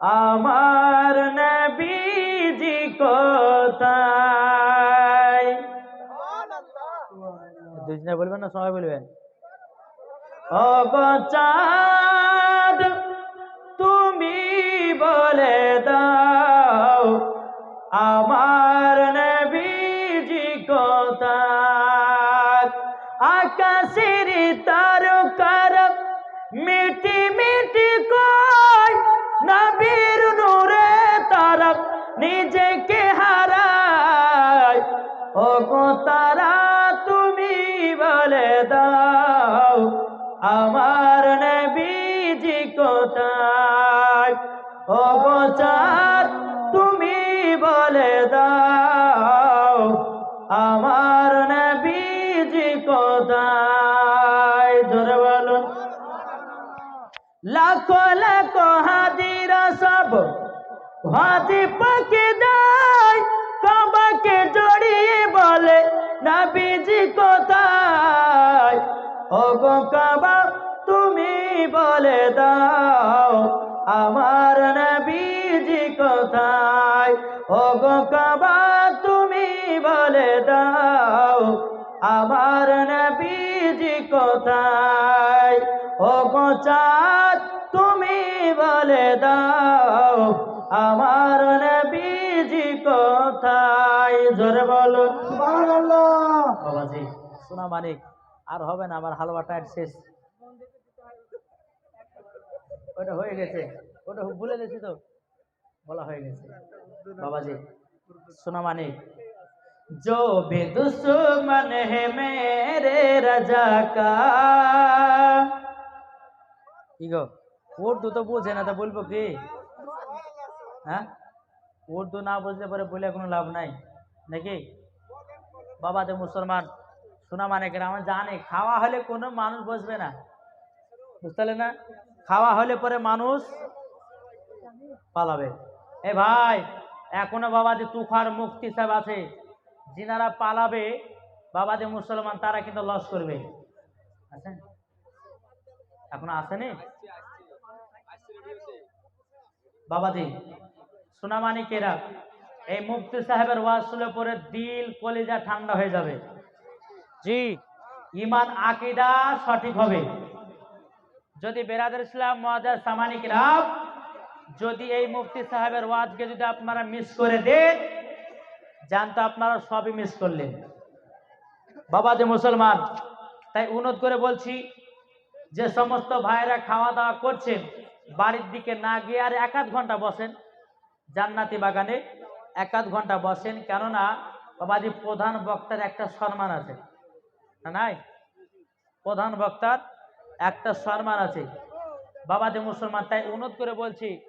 আমার নবীজি কোথায়? দুজনে বলবেন না, সবাই বলবেন? অবচাদ তুমি বলে দাও, আমার নবীজি কোথায়? আকাশের তারকার মিটি মিটি কয়, নবী নিজেকে হারায় ও গো তারা তুমি বলে দাও, আমার নবীজি কোথায়? ও গো তুমি বলে দাও, আমার নবীজি কোথায়? জোরে বলুন। লাখো লাখো হাজিরা সব হাজি পাকে দেয়, কাবাকে জড়িয়ে বলে, নবীজি কোথায়? ও গো কাবা, তুমি বলে দাও, আমার নবীজি কোথায়? ও গো কাবা, তুমি বলে দাও, আমার নবীজি কোথায়? ও চাঁদ, তুমি বলে দাও। আমার নবীজি কোথায় জোরে বলো বাবাজি শোনা মানিক আর হবে না আমার হালুয়া টাইট শেষ ওটা হয়ে গেছে ওটা ভুলে গেছি তো বলা হয়ে গেছে বাবাজি শোনা মানিক जो भी दुश्मन है मेरे रजा का কি গো উর্দু তো বুঝে না তো বলবো কি হ্যাঁ? উর্দু না বুঝলে পরে বলে কোনো লাভ নাই, নাকি? বাবা যে মুসলমান, শোনা মানে কেন আমার জানে, খাওয়া হলে কোনো মানুষ বসবে না। বুঝতে না? খাওয়া হলে পরে মানুষ পালাবে। এ ভাই, এখনও বাবা যে তুফার মুক্তি সাহেব আছে, যিনারা পালাবে বাবা যে মুসলমান, তারা কিন্তু লস করবে। আছেন এখনও আসেনি? বাবাজি সোনামানিকেরা এই মুফতি সাহেবের ওয়াজ শুনে পরে দিল কলিজা ঠান্ডা হয়ে যাবে। জি, ইমান, আকিদা সঠিক হবে। যদি বেরাদের ইসলাম মহাজার সামানিকেরা যদি এই মুফতি সাহেবের ওয়াজকে যদি আপনারা মিস করে দেন জানতো আপনারা সবই মিস করলেন। বাবা যে মুসলমান, তাই অনুরোধ করে বলছি, যে সমস্ত ভাইয়েরা খাওয়া দাওয়া করছেন, বাড়ির দিকে না গিয়ে আর এক আধ ঘণ্টা বসেন। জান্নাতি বাগানে এক আধ ঘণ্টা বসেন, কেননা বাবাজি প্রধান বক্তার একটা সম্মান আছে। নাই? প্রধান বক্তার একটা সম্মান আছে। বাবাজি মুসলমান, তাই অনুরোধ করে বলছি